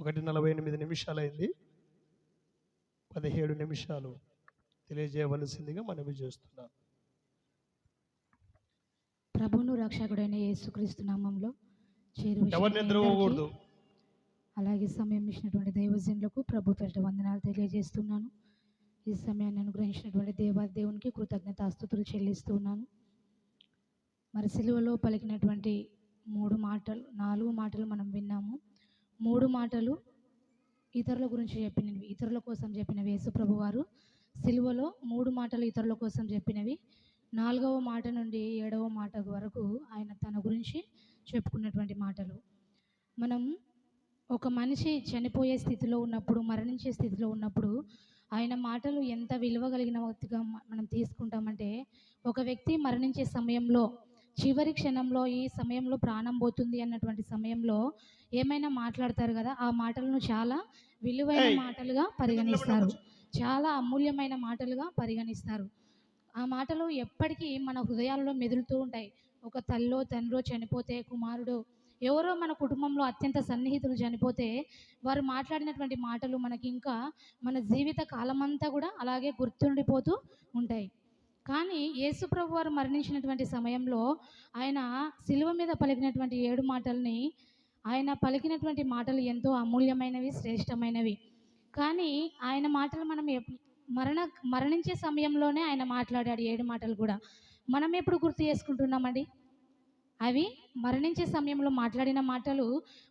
ఒకటి నలభై ఎనిమిది నిమిషాలైంది. పదిహేడు నిమిషాలు తెలియజేయవలసిందిగా మనవి చేస్తున్నాను ప్రభును రక్షకుడైన యేసుక్రీస్తు నామంలో ఎవరిని నిద్రపోకూడదు అలాగే సమయం ఇచ్చినటువంటి దైవజనులకు ప్రభు పేరిట వందనాలు తెలియజేస్తున్నాను. ఈ సమయాన్ని అనుగ్రహించినటువంటి దేవాది దేవునికి కృతజ్ఞతాస్తుతులు చెల్లిస్తున్నాను. మరి సిలువలో పలికినటువంటి మూడు మాటలు నాలుగు మాటలు మనం విన్నాము. మూడు మాటలు ఇతరుల గురించి చెప్పినవి ఇతరుల కోసం చెప్పినవి. యేసుప్రభు వారు సిలువలో మూడు మాటలు ఇతరుల కోసం చెప్పినవి. నాలుగవ మాట నుండి ఏడవ మాట వరకు ఆయన తన గురించి చెప్పుకున్నటువంటి మాటలు. మనం ఒక మనిషి చనిపోయే స్థితిలో ఉన్నప్పుడు మరణించే స్థితిలో ఉన్నప్పుడు ఆయన మాటలు ఎంత విలువ కలిగినవిగా మనం తీసుకుంటామంటే ఒక వ్యక్తి మరణించే సమయంలో చివరి క్షణంలో ఈ సమయంలో ప్రాణం పోతుంది అన్నటువంటి సమయంలో ఏమైనా మాట్లాడతారు కదా? ఆ మాటలను చాలా విలువైన! మాటలుగా పరిగణిస్తారు. చాలా అమూల్యమైన మాటలుగా పరిగణిస్తారు. ఆ మాటలు ఎప్పటికీ మన హృదయాల్లో మెదులుతూ ఉంటాయి. ఒక తల్లో తండ్రో చనిపోతే కుమారుడు ఎవరో మన కుటుంబంలో అత్యంత సన్నిహితులు చనిపోతే వారు మాట్లాడినటువంటి మాటలు మనకి ఇంకా మన జీవిత కాలమంతా కూడా అలాగే గుర్తుండిపోతూ ఉంటాయి. కానీ యేసుప్రభు వారు మరణించినటువంటి సమయంలో ఆయన శిలువ మీద పలికినటువంటి ఏడు మాటల్ని ఆయన పలికినటువంటి మాటలు ఎంతో అమూల్యమైనవి శ్రేష్టమైనవి. కానీ ఆయన మాటలు మనం మరణ మరణించే సమయంలోనే ఆయన మాట్లాడాడు ఏడు మాటలు కూడా. మనం ఎప్పుడు గుర్తు చేసుకుంటున్నామండి? అవి మరణించే సమయంలో మాట్లాడిన మాటలు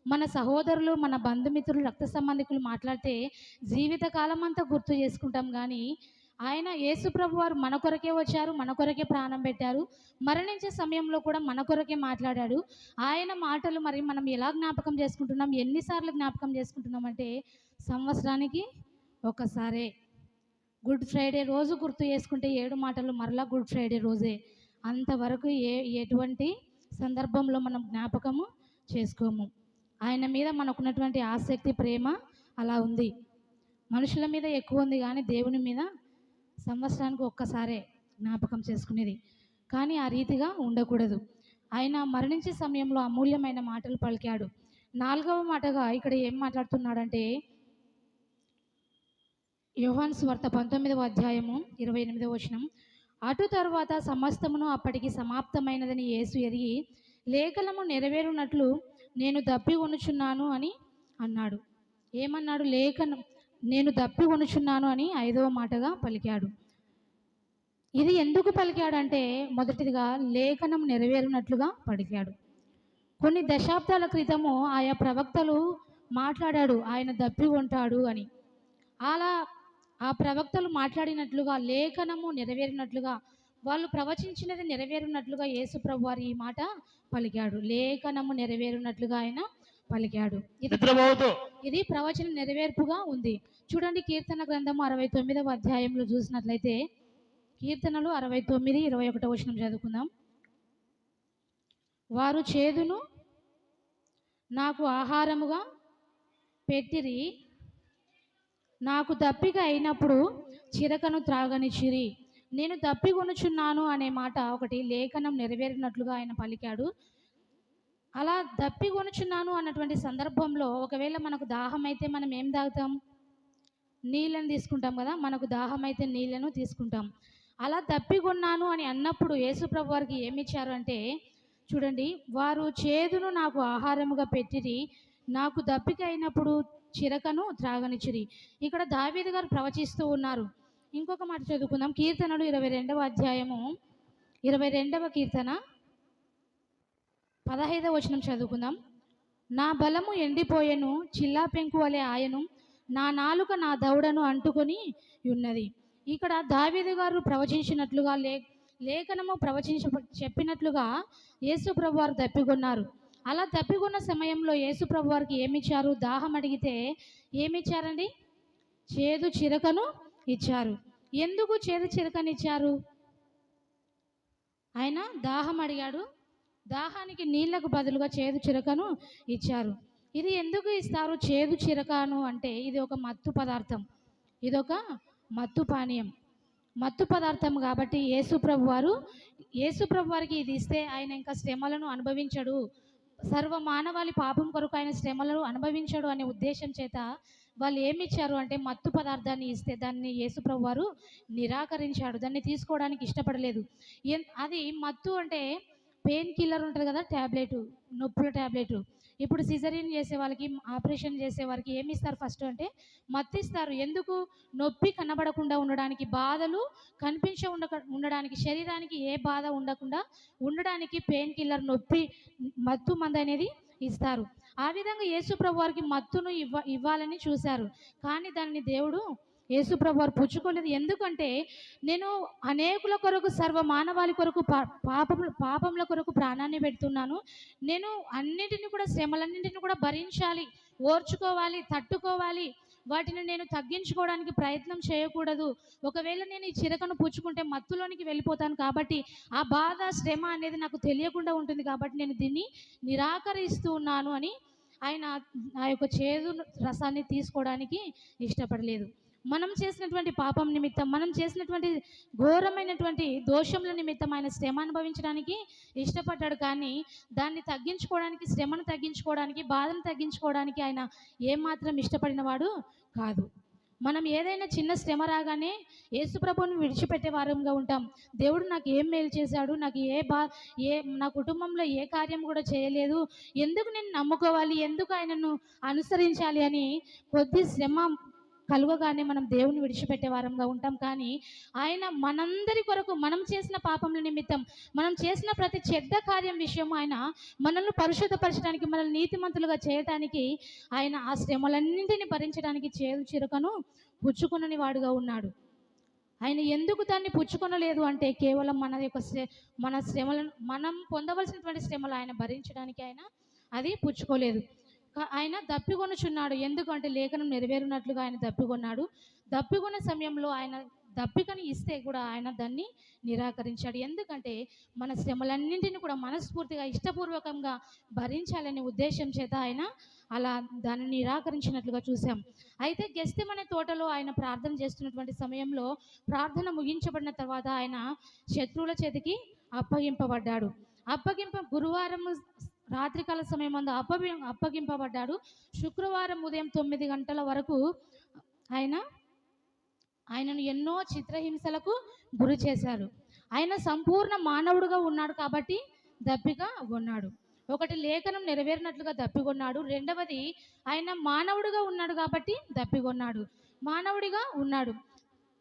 మన సహోదరులు మన బంధుమిత్రులు రక్త సంబంధికులు మాట్లాడితే జీవితకాలం అంతా గుర్తు చేసుకుంటాం కానీ ఆయన యేసుప్రభు వారు మన కొరకే వచ్చారు మన కొరకే ప్రాణం పెట్టారు మరణించే సమయంలో కూడా మన కొరకే మాట్లాడాడు. ఆయన మాటలు మరి మనం ఎలా జ్ఞాపకం చేసుకుంటున్నాం ఎన్నిసార్లు జ్ఞాపకం చేసుకుంటున్నాం అంటే సంవత్సరానికి ఒకసారే. గుడ్ ఫ్రైడే రోజు గుర్తు చేసుకుంటే ఏడు మాటలు మరలా గుడ్ ఫ్రైడే రోజే. అంతవరకు ఏ ఎటువంటి సందర్భంలో మనం జ్ఞాపకము చేసుకోము. ఆయన మీద మనకున్నటువంటి ఆసక్తి ప్రేమ అలా ఉంది. మనుషుల మీద ఎక్కువ ఉంది కానీ దేవుని మీద సంవత్సరానికి ఒక్కసారే జ్ఞాపకం చేసుకునేది. కానీ ఆ రీతిగా ఉండకూడదు. ఆయన మరణించే సమయంలో అమూల్యమైన మాటలు పలికాడు. నాలుగవ మాటగా ఇక్కడ ఏం మాట్లాడుతున్నాడంటే యోహాన్ స్వార్త పంతొమ్మిదవ అధ్యాయము ఇరవై ఎనిమిదవ వచనం. అటు తరువాత సమస్తమును అప్పటికి సమాప్తమైనదని యేసు ఎరిగి లేఖనము నెరవేరునట్లు నేను దప్పి కొనుచున్నాను అని అన్నాడు. ఏమన్నాడు? లేఖనం నేను దప్పి కొనుచున్నాను అని ఐదవ మాటగా పలికాడు. ఇది ఎందుకు పలికాడంటే మొదటిదిగా లేఖనం నెరవేరునట్లుగా పలికాడు. కొన్ని దశాబ్దాల క్రితము ఆయా ప్రవక్తలు మాట్లాడాడు ఆయన దప్పి కొంటాడు అని. అలా ఆ ప్రవక్తలు మాట్లాడినట్లుగా లేఖనము నెరవేరినట్లుగా వాళ్ళు ప్రవచించినది నెరవేరునట్లుగా యేసుప్రభు వారి ఈ మాట పలికాడు. లేఖనము నెరవేరునట్లుగా ఆయన పలికాడు. ఇది ప్రవచన నెరవేర్పుగా ఉంది. చూడండి కీర్తన గ్రంథము అరవై తొమ్మిదవ అధ్యాయంలో చూసినట్లయితే కీర్తనలు అరవై తొమ్మిది ఇరవై ఒకటో వచనం చదువుకుందాం. వారు చేదును నాకు ఆహారముగా పెట్టిరి. నాకు దప్పిక అయినప్పుడు చిరకను త్రాగనిచ్చిరి. నేను దప్పికొనుచున్నాను అనే మాట ఒకటి లేఖనం నెరవేరినట్లుగా ఆయన పలికాడు. అలా దప్పికొనుచున్నాను అన్నటువంటి సందర్భంలో ఒకవేళ మనకు దాహం అయితే మనం ఏం తాగుతాం? నీళ్ళని తీసుకుంటాం కదా మనకు దాహం అయితే నీళ్ళను తీసుకుంటాం. అలా దప్పికొన్నాను అని అన్నప్పుడు యేసుప్రభు వారికి ఏమి ఇచ్చారు అంటే చూడండి వారు చేదును నాకు ఆహారముగా పెట్టిరి నాకు దప్పిక అయినప్పుడు చిరకను త్రాగనిచ్చిరి. ఇక్కడ దావీదు గారు ప్రవచిస్తూ ఉన్నారు. ఇంకొక మాట చదువుకుందాం. కీర్తనలు ఇరవై రెండవ అధ్యాయము ఇరవై రెండవ కీర్తన. పదహైదవ వచనం చదువుకుందాం. నా బలము ఎండిపోయెను చిల్లా పెంకు వలె ఆయను నా నాలుక నా దౌడను అంటుకొని ఉన్నది. ఇక్కడ దావేది గారు ప్రవచించినట్లుగా లే లేఖనము ప్రవచించ చెప్పినట్లుగా యేసుప్రభు వారు తప్పికొన్నారు. అలా తప్పికొన్న సమయంలో యేసుప్రభు వారికి ఏమిచ్చారు? దాహం అడిగితే ఏమిచ్చారండి? చేదు చిరకను ఇచ్చారు. ఎందుకు చేదు చిరకను ఇచ్చారు ఆయన దాహం అడిగాడు. దాహానికి నీళ్ళకు బదులుగా చేదు చిరకను ఇచ్చారు. ఇది ఎందుకు ఇస్తారు చేదు చిరకను అంటే ఇది ఒక మత్తు పదార్థం. ఇదొక మత్తు పానీయం. మత్తు పదార్థం కాబట్టి యేసుప్రభు వారు యేసుప్రభు వారికి ఇది ఇస్తే ఆయన ఇంకా శ్రమలను అనుభవించడు. సర్వ మానవాళి పాపం కొరకు ఆయన శ్రమలను అనుభవించడు అనే ఉద్దేశం చేత వాళ్ళు ఏమి ఇచ్చారు అంటే మత్తు పదార్థాన్ని ఇస్తే దాన్ని యేసుప్రభు వారు నిరాకరించాడు. దాన్ని తీసుకోవడానికి ఇష్టపడలేదు. ఎన్- అది మత్తు అంటే పెయిన్ కిల్లర్ ఉంటుంది కదా ట్యాబ్లెట్ నొప్పుల ట్యాబ్లెట్ ఇప్పుడు సిజరీన్ చేసే వాళ్ళకి ఆపరేషన్ చేసే వారికి ఏమి ఇస్తారు ఫస్ట్ అంటే మత్తిస్తారు. ఎందుకు? నొప్పి కనబడకుండా ఉండడానికి బాధలు కనిపించ ఉండక ఉండడానికి శరీరానికి ఏ బాధ ఉండకుండా ఉండడానికి పెయిన్ కిల్లర్ నొప్పి మత్తు మందు అనేది ఇస్తారు. ఆ విధంగా యేసుప్రభు వారికి మత్తును ఇవ్వ ఇవ్వాలని చూశారు. కానీ దానిని దేవుడు యేసుప్రభు వారు పుచ్చుకోలేదు. ఎందుకంటే నేను అనేకుల కొరకు సర్వ మానవాళి కొరకు పా పాపముల కొరకు ప్రాణాన్ని పెడుతున్నాను. నేను అన్నిటిని కూడా శ్రమలన్నింటిని కూడా భరించాలి ఓర్చుకోవాలి తట్టుకోవాలి. వాటిని నేను తగ్గించుకోవడానికి ప్రయత్నం చేయకూడదు. ఒకవేళ నేను ఈ చిరకను పుచ్చుకుంటే మత్తులోనికి వెళ్ళిపోతాను కాబట్టి ఆ బాధ శ్రమ అనేది నాకు తెలియకుండా ఉంటుంది కాబట్టి నేను దీన్ని నిరాకరిస్తూ ఉన్నాను అని ఆయన ఆ యొక్క చేదు రసాన్ని తీసుకోవడానికి ఇష్టపడలేదు. మనం చేసినటువంటి పాపం నిమిత్తం మనం చేసినటువంటి ఘోరమైనటువంటి దోషముల నిమిత్తం ఆయన శ్రమ అనుభవించడానికి ఇష్టపడ్డాడు. కానీ దాన్ని తగ్గించుకోవడానికి శ్రమను తగ్గించుకోవడానికి బాధను తగ్గించుకోవడానికి ఆయన ఏమాత్రం ఇష్టపడిన వాడు కాదు. మనం ఏదైనా చిన్న శ్రమ రాగానే యేసుప్రభుని విడిచిపెట్టే వారంగా ఉంటాం. దేవుడు నాకు ఏం మేలు చేశాడు? నాకు ఏ బా ఏ నా కుటుంబంలో ఏ కార్యం కూడా చేయలేదు. ఎందుకు నేను నమ్ముకోవాలి? ఎందుకు ఆయనను అనుసరించాలి అని కొద్ది శ్రమ కలుగగానే మనం దేవుని విడిచిపెట్టే వారంగా ఉంటాం. కానీ ఆయన మనందరి కొరకు మనం చేసిన పాపముల నిమిత్తం మనం చేసిన ప్రతి చెడ్డ కార్యం విషయం ఆయన మనల్ని పరిశుద్ధపరచడానికి మనల్ని నీతిమంతులుగా చేయటానికి ఆయన ఆ శ్రమలన్నింటినీ భరించడానికి చేదు చిరుకను పుచ్చుకునని వాడుగా ఉన్నాడు. ఆయన ఎందుకు దాన్ని పుచ్చుకొనలేదు అంటే కేవలం మన యొక్క మన శ్రమలను మనం పొందవలసినటువంటి శ్రమలు ఆయన భరించడానికి ఆయన అది పుచ్చుకోలేదు. ఆయన దప్పికొనుచున్నాడు. ఎందుకంటే లేఖనం నెరవేరునట్లుగా ఆయన దప్పికొన్నాడు. దప్పికొన్న సమయంలో ఆయన దప్పికని ఇస్తే కూడా ఆయన దాన్ని నిరాకరించాడు. ఎందుకంటే మన శ్రమలన్నింటినీ కూడా మనస్ఫూర్తిగా ఇష్టపూర్వకంగా భరించాలనే ఉద్దేశం చేత ఆయన అలా దాన్ని నిరాకరించినట్లుగా చూసాం అయితే గెస్తెమనే తోటలో ఆయన ప్రార్థన చేస్తున్నటువంటి సమయంలో ప్రార్థన ముగించబడిన తర్వాత ఆయన శత్రువుల చేతికి అప్పగింపబడ్డాడు. అప్పగింప గురువారం రాత్రికాల సమయం అందు అప్పగి అప్పగింపబడ్డాడు. శుక్రవారం ఉదయం తొమ్మిది గంటల వరకు ఆయన ఆయనను ఎన్నో చిత్రహింసలకు గురి చేశారు. ఆయన సంపూర్ణ మానవుడుగా ఉన్నాడు కాబట్టి దప్పిక ఉన్నాడు ఒకటి లేఖనం నెరవేరినట్లుగా దప్పికొన్నాడు రెండవది ఆయన మానవుడిగా ఉన్నాడు కాబట్టి దప్పికొన్నాడు మానవుడిగా ఉన్నాడు.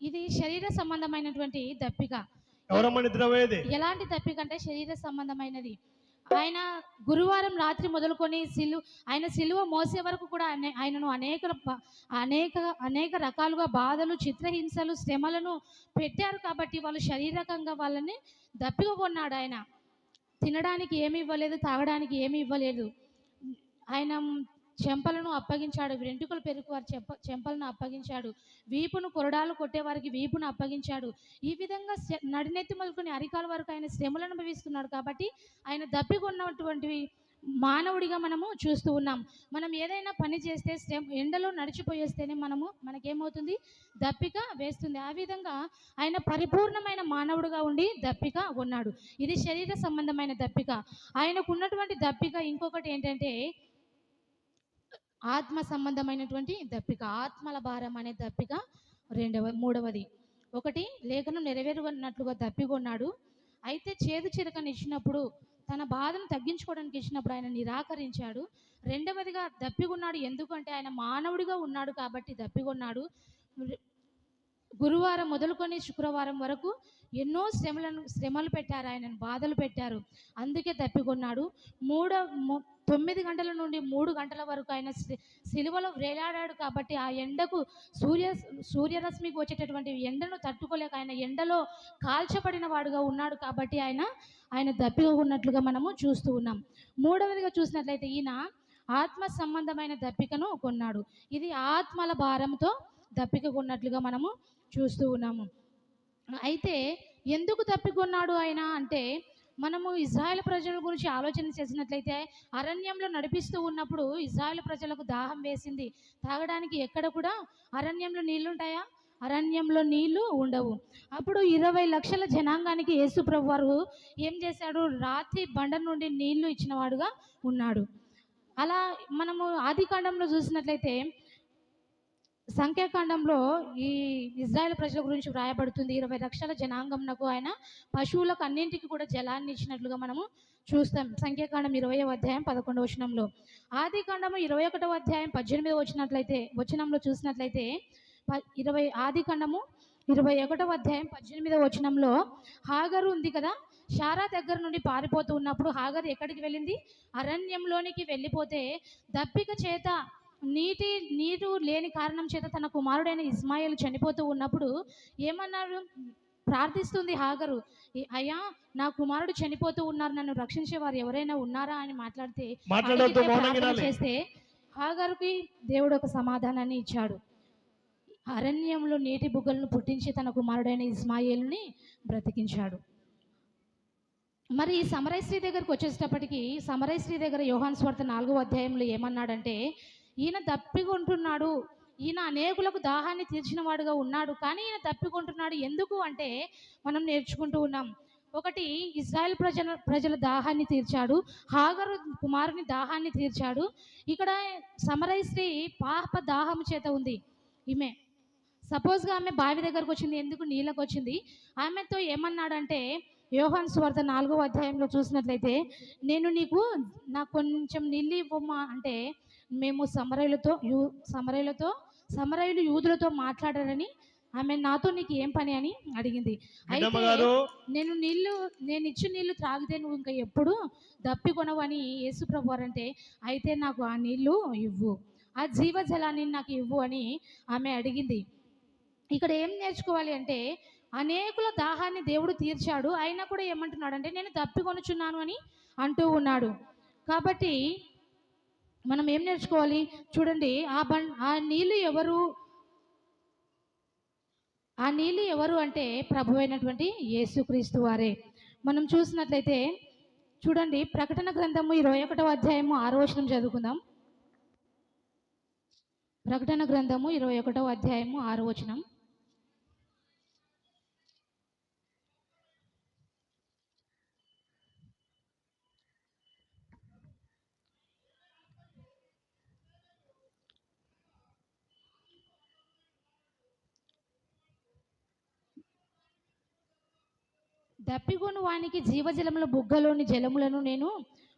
ఇది శరీర సంబంధమైనటువంటి దప్పిక. ఎలాంటి దప్పిక అంటే శరీర సంబంధమైనది. ఆయన గురువారం రాత్రి మొదలుకొని సిలు ఆయన సిలువ మోసే వరకు కూడా ఆయనను అనేక అనేక అనేక రకాలుగా బాధలు చిత్రహింసలు శ్రమలను పెట్టారు కాబట్టి వాళ్ళు శారీరకంగా వాళ్ళని దప్పికొన్నాడు ఆయన. తినడానికి ఏమి ఇవ్వలేదు తాగడానికి ఏమి ఇవ్వలేదు. ఆయన చెంపలను అప్పగించాడు. వెంట్రుకలు పెరుగు వారి చెంప చెంపలను అప్పగించాడు. వీపును కొరడాలు కొట్టేవారికి వీపును అప్పగించాడు. ఈ విధంగా నడినెత్తి మొదలుకొని అరికాల వరకు ఆయన శ్రమలు అనుభవిస్తున్నాడు కాబట్టి ఆయన దప్పికొన్నటువంటి మానవుడిగా మనము చూస్తూ ఉన్నాం. మనం ఏదైనా పని చేస్తే ఎండలో నడిచిపోయేస్తేనే మనము మనకేమవుతుంది? దప్పిక వేస్తుంది. ఆ విధంగా ఆయన పరిపూర్ణమైన మానవుడుగా ఉండి దప్పిక ఉన్నాడు ఇది శరీర సంబంధమైన దప్పిక. ఆయనకు ఉన్నటువంటి దప్పిక ఇంకొకటి ఏంటంటే ఆత్మ సంబంధమైనటువంటి దప్పిక ఆత్మల భారం అనే దప్పిక రెండవ మూడవది. ఒకటి లేఖనం నెరవేరున్నట్లుగా దప్పికొన్నాడు అయితే చేదు చిరకని ఇచ్చినప్పుడు తన బాధను తగ్గించుకోవడానికి ఇచ్చినప్పుడు ఆయన నిరాకరించాడు. రెండవదిగా దప్పికొన్నాడు ఎందుకంటే ఆయన మానవుడిగా ఉన్నాడు కాబట్టి దప్పికొన్నాడు గురువారం మొదలుకొని శుక్రవారం వరకు ఎన్నో శ్రమలను శ్రమలు పెట్టారు ఆయనను బాధలు పెట్టారు. అందుకే తప్పికొన్నాడు. మూడో తొమ్మిది గంటల నుండి మూడు గంటల వరకు ఆయన సిలువలో వేలాడాడు కాబట్టి ఆ ఎండకు సూర్య సూర్యరశ్మికి వచ్చేటటువంటి ఎండను తట్టుకోలేక ఆయన ఎండలో కాల్చబడిన వాడుగా ఉన్నాడు కాబట్టి ఆయన ఆయన దప్పిక ఉన్నట్లుగా మనము చూస్తూ ఉన్నాం. మూడవదిగా చూసినట్లయితే ఈయన ఆత్మ సంబంధమైన దప్పికను కొన్నాడు. ఇది ఆత్మల భారంతో దప్పిక కొన్నట్లుగా మనము చూస్తూ ఉన్నాము. అయితే ఎందుకు తప్పికొన్నాడు ఆయన అంటే మనము ఇజ్రాయెల్ ప్రజల గురించి ఆలోచన చేసినట్లయితే అరణ్యంలో నడిపిస్తూ ఉన్నప్పుడు ఇజ్రాయెల్ ప్రజలకు దాహం వేసింది. తాగడానికి ఎక్కడ కూడా అరణ్యంలో నీళ్ళుంటాయా? అరణ్యంలో నీళ్ళు ఉండవు. అప్పుడు ఇరవై లక్షల జనాంగానికి యేసు ప్రభువారు ఏం చేశాడు? రాత్రి బండ నుండి నీళ్ళు ఇచ్చినవాడుగా ఉన్నాడు. అలా మనము ఆది కాండంలో చూసినట్లయితే సంఖ్యాకాండంలో ఈ ఇజ్రాయెల్ ప్రజల గురించి వ్రాయబడుతుంది. ఇరవై లక్షల జనాంగంనకు ఆయన పశువులకు అన్నింటికి కూడా జలాన్ని ఇచ్చినట్లుగా మనము చూస్తాం. సంఖ్యాకాండం ఇరవై అధ్యాయం పదకొండవ వచనంలో. ఆది కాండము ఇరవై ఒకటవ అధ్యాయం పద్దెనిమిది వచ్చినట్లయితే వచనంలో చూసినట్లయితే ప- ఇరవై ఆది కాండము ఇరవై ఒకటవ అధ్యాయం పద్దెనిమిదవ వచనంలో హాగరు ఉంది కదా షారా దగ్గర నుండి పారిపోతూ ఉన్నప్పుడు హాగర్ ఎక్కడికి వెళ్ళింది? అరణ్యంలోనికి వెళ్ళిపోతే దప్పిక చేత నీటి నీరు లేని కారణం చేత తన కుమారుడైన ఇస్మాయిల్ చనిపోతూ ఉన్నప్పుడు ఏమన్నారు? ప్రార్థిస్తుంది హాగరు. "ఈ- అయ్యా నా కుమారుడు చనిపోతూ ఉన్నారు. నన్ను రక్షించే వారు ఎవరైనా ఉన్నారా? అని మాట్లాడితే. చేస్తే హాగరుకి దేవుడు ఒక సమాధానాన్ని ఇచ్చాడు. అరణ్యంలో నీటి బుగ్గలను పుట్టించి తన కుమారుడైన ఇస్మాయిల్ని బ్రతికించాడు. మరి ఈ సమరశ్రీ దగ్గరకు వచ్చేటప్పటికి సమరశ్రీ దగ్గర యోహాన్ స్వార్థ నాలుగో అధ్యాయంలో ఏమన్నాడంటే ఈయన తప్పికుంటున్నాడు. ఈయన అనేకులకు దాహాన్ని తీర్చినవాడుగా ఉన్నాడు. కానీ ఈయన తప్పికొంటున్నాడు ఎందుకు అంటే మనం నేర్చుకుంటూ ఉన్నాం. ఒకటి ఇజ్రాయెల్ ప్రజల ప్రజల దాహాన్ని తీర్చాడు. హాగరు కుమారుని దాహాన్ని తీర్చాడు. ఇక్కడ సమరై స్త్రీ పాప దాహం చేత ఉంది. ఈమె సపోజ్గా ఆమె బావి దగ్గరకు వచ్చింది. ఎందుకు? నీళ్ళకు వచ్చింది. ఆమెతో ఏమన్నాడంటే యోహాన్ స్వార్థ నాలుగో అధ్యాయంలో చూసినట్లయితే నేను నీకు నాకు కొంచెం నీళ్ళు ఇవ్వమ్మా అంటే మేము సమరయులతో యూ సమరయులతో సమరయులు యూదులతో మాట్లాడారని ఆమె నాతో నీకు ఏం పని అని అడిగింది. అయితే నేను నీళ్ళు నేను ఇచ్చిన నీళ్ళు త్రాగితే నువ్వు ఇంకా ఎప్పుడు దప్పి కొనవని యేసుప్రభు వారంటే అయితే నాకు ఆ నీళ్ళు ఇవ్వు. ఆ జీవజలాన్ని నాకు ఇవ్వు అని ఆమె అడిగింది. ఇక్కడ ఏం నేర్చుకోవాలి అంటే అనేకుల దాహాన్ని దేవుడు తీర్చాడు అయినా కూడా ఏమంటున్నాడు అంటే నేను దప్పి కొనుచున్నాను అని అంటూ ఉన్నాడు. కాబట్టి మనం ఏం నేర్చుకోవాలి? చూడండి ఆ బం ఆ నీళ్ళు ఎవరు? ఆ నీళ్ళు ఎవరు అంటే ప్రభు అయినటువంటి యేసుక్రీస్తు వారే. మనం చూసినట్లయితే చూడండి ప్రకటన గ్రంథము ఇరవై ఒకటవ అధ్యాయము ఆరో వచనం చదువుకుందాం. ప్రకటన గ్రంథము ఇరవై ఒకటవ అధ్యాయము ఆరో వచనం. దప్పిగొను వానికి జీవజలముల బుగ్గలోని జలములను నేను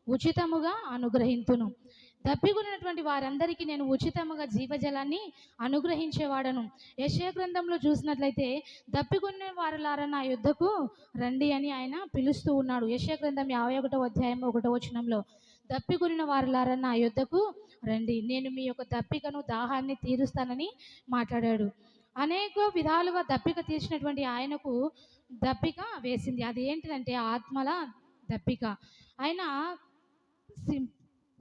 ఉచితముగా అనుగ్రహింతును. దప్పిగొనినటువంటి వారందరికీ నేను ఉచితముగా జీవజలాన్ని అనుగ్రహించేవాడను. యశయ గ్రంథంలో చూసినట్లయితే దప్పిగొన్న వారులారా నా యుద్ధకు రండి అని ఆయన పిలుస్తూ ఉన్నాడు. యశయ గ్రంథం యాభై ఒకటో అధ్యాయం ఒకటో వచనంలో దప్పికొనిన వారులారా నా యుద్ధకు రండి. నేను మీ యొక్క దప్పికను దాహాన్ని తీరుస్తానని మాట్లాడాడు. అనేక విధాలుగా దప్పిక తీసినటువంటి ఆయనకు దప్పిక వేసింది. అది ఏంటిదంటే ఆత్మల దప్పిక. ఆయన సి-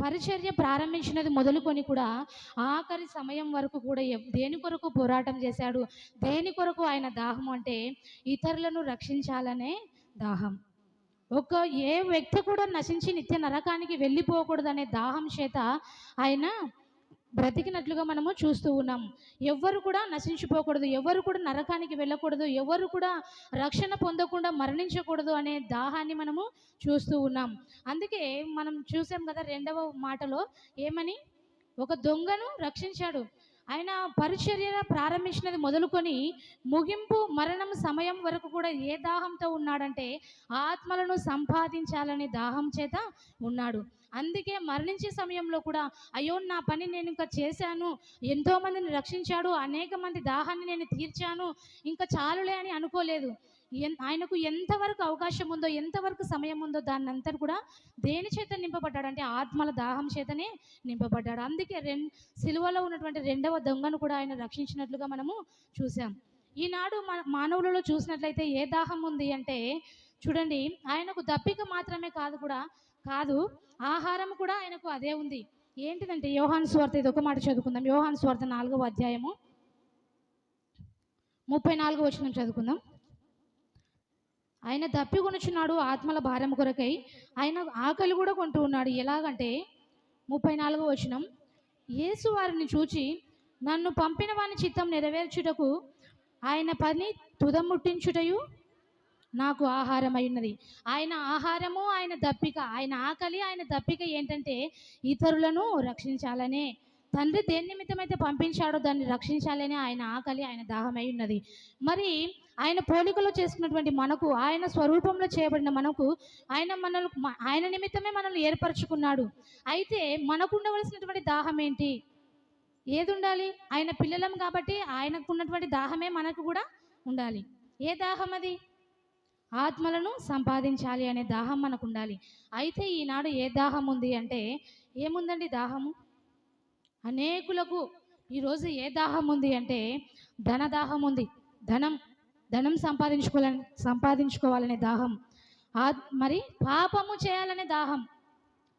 పరిచర్య ప్రారంభించినది మొదలుకొని కూడా ఆఖరి సమయం వరకు కూడా దేని కొరకు పోరాటం చేశాడు దేని కొరకు ఆయన దాహం అంటే ఇతరులను రక్షించాలనే దాహం. ఒక ఏ వ్యక్తి కూడా నశించి నిత్య నరకానికి వెళ్ళిపోకూడదనే దాహం చేత ఆయన బ్రతికినట్లుగా మనము చూస్తూ ఉన్నాం. ఎవ్వరు కూడా నశించిపోకూడదు ఎవరు కూడా నరకానికి వెళ్ళకూడదు ఎవరు కూడా రక్షణ పొందకుండా మరణించకూడదు అనే దాహాన్ని మనము చూస్తూ ఉన్నాం. అందుకే మనం చూసాం కదా రెండవ మాటలో ఏమని? ఒక దొంగను రక్షించాడు. ఆయన పరిచర్య ప్రారంభించినది మొదలుకొని ముగింపు మరణం సమయం వరకు కూడా ఏ దాహంతో ఉన్నాడంటే ఆత్మలను సంపాదించాలనే దాహం చేత ఉన్నాడు. అందుకే మరణించే సమయంలో కూడా అయ్యో నా పని నేను ఇంకా చేశాను. ఎంతోమందిని రక్షించాడు. అనేక మంది దాహాన్ని నేను తీర్చాను. ఇంకా చాలులే అని అనుకోలేదు. ఆయనకు ఎంతవరకు అవకాశం ఉందో ఎంతవరకు సమయం ఉందో దాన్ని అంతా కూడా దేని చేత నింపబడ్డాడు అంటే ఆత్మల దాహం చేతనే నింపబడ్డాడు. అందుకే రెం సిలువలో ఉన్నటువంటి రెండవ దొంగను కూడా ఆయన రక్షించినట్లుగా మనము చూసాం ఈనాడు మన మానవులలో చూసినట్లయితే ఏ దాహం ఉంది అంటే చూడండి ఆయనకు దప్పిక మాత్రమే కాదు కూడా కాదు ఆహారం కూడా ఆయనకు అదే ఉంది. ఏంటిదంటే యోహాన్ స్వార్థ ఇది ఒక మాట చదువుకుందాం. యోహాన్ స్వార్థ నాలుగవ అధ్యాయము ముప్పై నాలుగో వచ్చిన చదువుకుందాం. ఆయన దప్పికొనుచున్నాడు ఆత్మల భారం కొరకై. ఆయన ఆకలి కూడా కొంటూ ఉన్నాడు. ఎలాగంటే ముప్పై నాలుగో వచనం. యేసు వారిని చూచి నన్ను పంపిన వాని చిత్తం నెరవేర్చుటకు ఆయన పని తుదముట్టించుటయు నాకు ఆహారమై ఉన్నది. ఆయన ఆహారము ఆయన దప్పిక ఆయన ఆకలి ఆయన దప్పిక ఏంటంటే ఇతరులను రక్షించాలనే తండ్రి దేని నిమిత్తమైతే పంపించాడో దాన్ని రక్షించాలని ఆయన ఆకలి ఆయన దాహమై ఉన్నది. మరి ఆయన పోలికలో చేసుకున్నటువంటి మనకు ఆయన స్వరూపంలో చేయబడిన మనకు ఆయన మనల్ని ఆయన నిమిత్తమే మనల్ని ఏర్పరచుకున్నాడు. అయితే మనకు ఉండవలసినటువంటి దాహం ఏంటి ఏది ఉండాలి ఆయన పిల్లలం కాబట్టి ఆయనకున్నటువంటి దాహమే మనకు కూడా ఉండాలి. ఏ దాహం అది? ఆత్మలను సంపాదించాలి అనే దాహం మనకు ఉండాలి అయితే ఈనాడు ఏ దాహం ఉంది అంటే ఏముందండి దాహము? అనేకులకు ఈరోజు ఏ దాహం ఉంది అంటే ధన దాహం ఉంది. ధనం ధనం సంపాదించుకోవాలని సంపాదించుకోవాలనే దాహం. ఆ మరి పాపము చేయాలనే దాహం.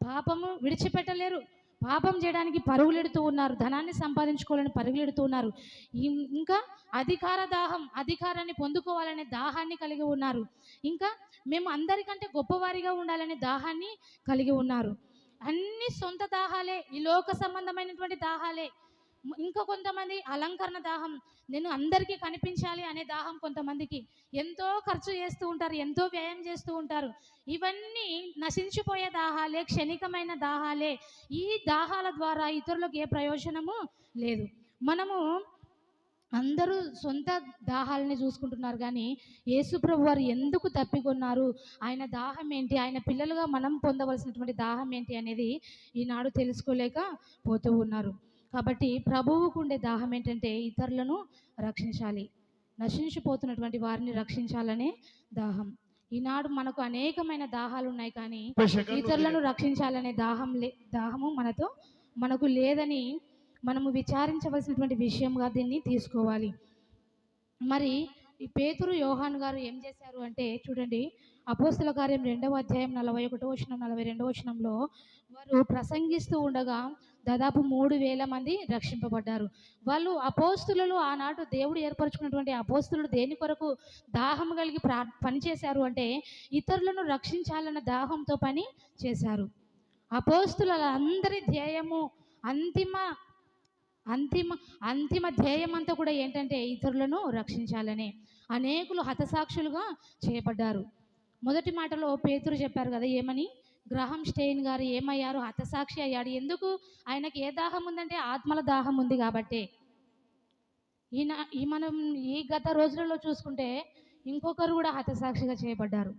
పాపము విడిచిపెట్టలేరు. పాపం చేయడానికి పరుగులెడుతూ ఉన్నారు. ధనాన్ని సంపాదించుకోవాలని పరుగులెడుతూ ఉన్నారు. ఇంకా అధికార దాహం అధికారాన్ని పొందుకోవాలనే దాహాన్ని కలిగి ఉన్నారు. ఇంకా మేము అందరికంటే గొప్పవారిగా ఉండాలనే దాహాన్ని కలిగి ఉన్నారు. అన్ని సొంత దాహాలే ఈ లోక సంబంధమైనటువంటి దాహాలే. ఇంకా కొంతమంది అలంకరణ దాహం నేను అందరికీ కనిపించాలి అనే దాహం కొంతమందికి. ఎంతో ఖర్చు చేస్తూ ఉంటారు ఎంతో వ్యయం చేస్తూ ఉంటారు. ఇవన్నీ నశించిపోయే దాహాలే క్షణికమైన దాహాలే. ఈ దాహాల ద్వారా ఇతరులకు ఏ ప్రయోజనము లేదు. మనము అందరూ సొంత దాహాలని చూసుకుంటున్నారు కానీ యేసుప్రభు వారు ఎందుకు తప్పికొన్నారు? ఆయన దాహం ఏంటి? ఆయన పిల్లలుగా మనం పొందవలసినటువంటి దాహం ఏంటి అనేది ఈనాడు తెలుసుకోలేక పోతూ ఉన్నారు. కాబట్టి ప్రభువుకు ఉండే దాహం ఏంటంటే ఇతరులను రక్షించాలి. నశించిపోతున్నటువంటి వారిని రక్షించాలనే దాహం. ఈనాడు మనకు అనేకమైన దాహాలు ఉన్నాయి కానీ ఇతరులను రక్షించాలనే దాహం లే దాహము మనతో మనకు లేదని మనము విచారించవలసినటువంటి విషయంగా దీన్ని తీసుకోవాలి. మరి ఈ పేతురు యోహాన్ గారు ఏం చేశారు అంటే చూడండి అపోస్తుల కార్యం రెండవ అధ్యాయం నలభై ఒకటో వచనం నలభై రెండవ వచనంలో వారు ప్రసంగిస్తూ ఉండగా దాదాపు మూడు వేల మంది రక్షింపబడ్డారు. వాళ్ళు అపోస్తులలో ఆనాడు దేవుడు ఏర్పరచుకున్నటువంటి అపోస్తులు దేని కొరకు దాహం కలిగి ప్రా పనిచేశారు అంటే ఇతరులను రక్షించాలన్న దాహంతో పని చేశారు. అపోస్తుల అందరి ధ్యేయము అంతిమ అంతిమ అంతిమ ధ్యేయం అంతా కూడా ఏంటంటే ఇతరులను రక్షించాలనే. అనేకులు హతసాక్షులుగా చేయబడ్డారు. మొదటి మాటలో పేతురు చెప్పారు కదా ఏమని? గ్రహం స్టెయిన్ గారు ఏమయ్యారు? హతసాక్షి అయ్యాడు. ఎందుకు? ఆయనకి ఏ దాహం ఉందంటే ఆత్మల దాహం ఉంది కాబట్టే. ఈయన ఈ మనం ఈ గత రోజులలో చూసుకుంటే ఇంకొకరు కూడా హతసాక్షిగా చేయబడ్డారు.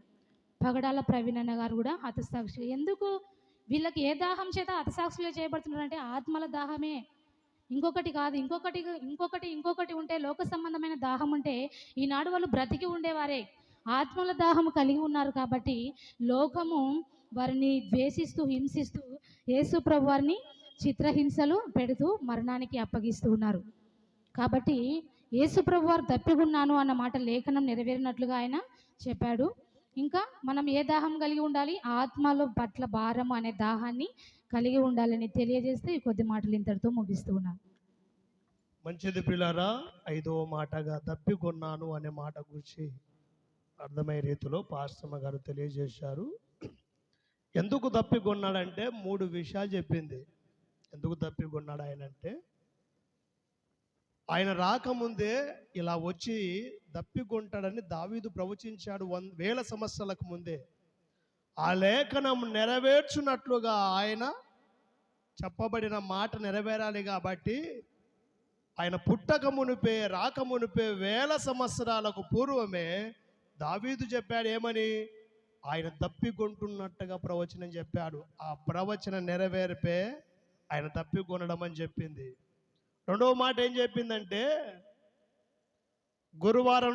పగడాల ప్రవీణన్న గారు కూడా హతసాక్షి ఎందుకు? వీళ్ళకి ఏ దాహం చేత హతసాక్షులుగా చేయబడుతున్నారంటే ఆత్మల దాహమే. ఇంకొకటి కాదు ఇంకొకటి ఇంకొకటి ఇంకొకటి ఉంటే లోక సంబంధమైన దాహం ఉంటే ఈనాడు వాళ్ళు బ్రతికి ఉండేవారే. ఆత్మల దాహం కలిగి ఉన్నారు కాబట్టి లోకము వారిని ద్వేషిస్తూ హింసిస్తూ యేసు ప్రభు వారిని చిత్రహింసలు పెడుతూ మరణానికి అప్పగిస్తూ ఉన్నారు. కాబట్టి యేసు ప్రభు వారు తప్పిగున్నాను అన్న మాట లేఖనం నెరవేరినట్లుగా ఆయన చెప్పాడు. ఇంకా మనం ఏ దాహం కలిగి ఉండాలి? ఆత్మలో పట్ల భారం అనే దాహాన్ని కలిగి ఉండాలని తెలియజేస్తే ఈ కొద్ది మాటలు ఇంతటితో ముగిస్తూ ఉన్నాను. మంచిది పిల్లరా ఐదవ మాటగా తప్పికొన్నాను అనే మాట గురించి అర్థమయ్యే రీతిలో పాశ్రమ గారు తెలియజేశారు. ఎందుకు తప్పికొన్నాడంటే మూడు విషయాలు చెప్పింది. ఎందుకు తప్పికొన్నాడు ఆయన అంటే ఆయన రాకముందే ఇలా వచ్చి దప్పికొంటాడని దావీదు ప్రవచించాడు వన్ వేల సంవత్సరాలకు ముందే. ఆ లేఖనం నెరవేర్చున్నట్లుగా ఆయన చెప్పబడిన మాట నెరవేరాలి కాబట్టి ఆయన పుట్టక మునిపే రాక మునిపే వేల సంవత్సరాలకు పూర్వమే దావీదు చెప్పాడు ఏమని? ఆయన తప్పికొంటున్నట్టుగా ప్రవచనం చెప్పాడు. ఆ ప్రవచన నెరవేర్పే ఆయన తప్పికొనడం అని చెప్పింది. రెండవ మాట ఏం చెప్పిందంటే గురువారం